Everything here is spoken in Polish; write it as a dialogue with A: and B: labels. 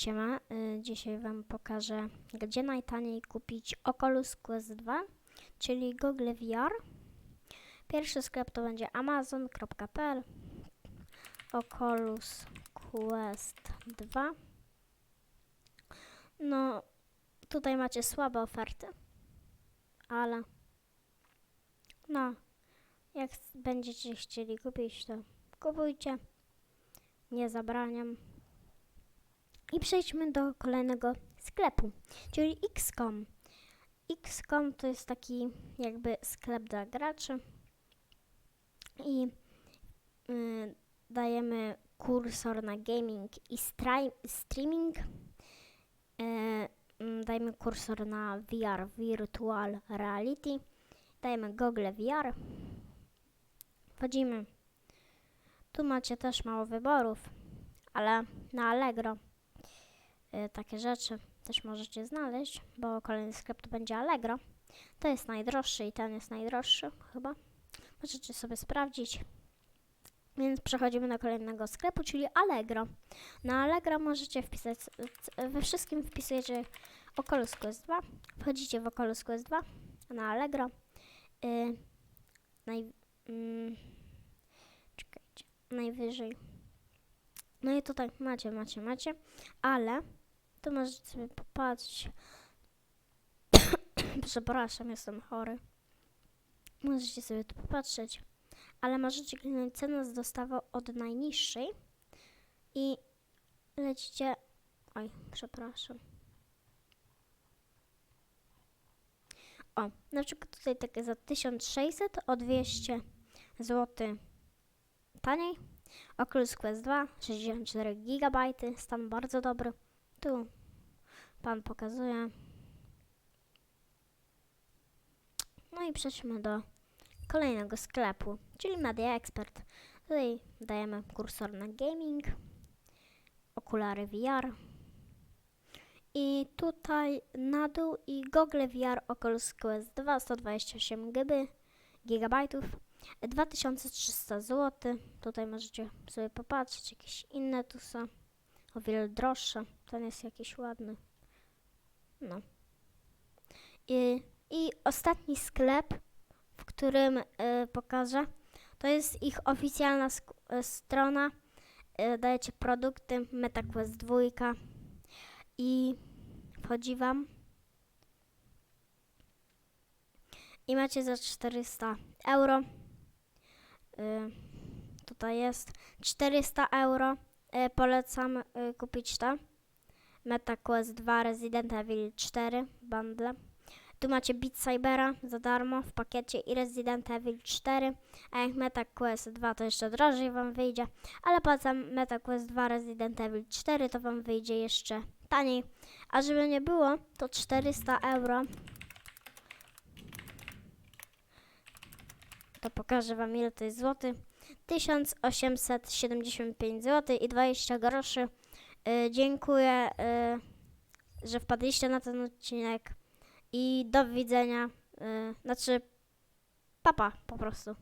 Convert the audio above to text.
A: Siema, y, dzisiaj Wam pokażę, gdzie najtaniej kupić Oculus Quest 2, czyli Google VR. Pierwszy sklep to będzie amazon.pl Oculus Quest 2. No, tutaj macie słabe oferty, ale no, jak będziecie chcieli kupić, to kupujcie. Nie zabraniam. I przejdźmy do kolejnego sklepu, czyli XCOM. XCOM to jest taki jakby sklep dla graczy i y, dajemy kursor na gaming i streaming. Y, mm, dajemy kursor na VR, Virtual Reality. Dajemy Google VR. Wchodzimy. Tu macie też mało wyborów, ale na Allegro takie rzeczy też możecie znaleźć, bo kolejny sklep to będzie Allegro. To jest najdroższy i ten jest najdroższy chyba. Możecie sobie sprawdzić. Więc przechodzimy do kolejnego sklepu, czyli Allegro. Na Allegro możecie wpisać, we wszystkim wpisujecie Oculus Quest 2. Wchodzicie w Oculus Quest 2 na Allegro. Y, naj, mm, czekajcie, najwyżej. No i tutaj macie, macie, macie, ale to możecie sobie popatrzeć. Przepraszam, jestem chory. Możecie sobie tu popatrzeć, ale możecie kliknąć cenę z dostawą od najniższej i lecicie. Oj, przepraszam. O, na przykład tutaj takie za 1600 o 200 zł taniej. Oculus Quest 2, 64 GB, stan bardzo dobry. Tu pan pokazuje. No i przejdźmy do kolejnego sklepu, czyli Media Expert. Tutaj dajemy kursor na gaming, okulary VR. I tutaj na dół i Google VR Oculus Quest 2 128 GB, gigabajtów, 2300 zł. Tutaj możecie sobie popatrzeć, jakieś inne tu są o wiele droższe. Ten jest jakiś ładny. No. I, i ostatni sklep, w którym y, pokażę, to jest ich oficjalna y, strona. Y, dajecie produkty MetaQuest 2 i wchodzi wam. I macie za 400 euro. Y, tutaj jest 400 euro. Y, polecam y, kupić to. MetaQuest 2 Resident Evil 4 bundle. Tu macie Beat Cybera za darmo w pakiecie i Resident Evil 4. A jak MetaQuest 2 to jeszcze drożej wam wyjdzie. Ale polecam MetaQuest 2 Resident Evil 4 to wam wyjdzie jeszcze taniej. A żeby nie było, to 400 euro. To pokażę wam ile to jest złoty. 1875 zł i 20 groszy. Y, dziękuję, y, że wpadliście na ten odcinek i do widzenia. Y, znaczy, papa po prostu.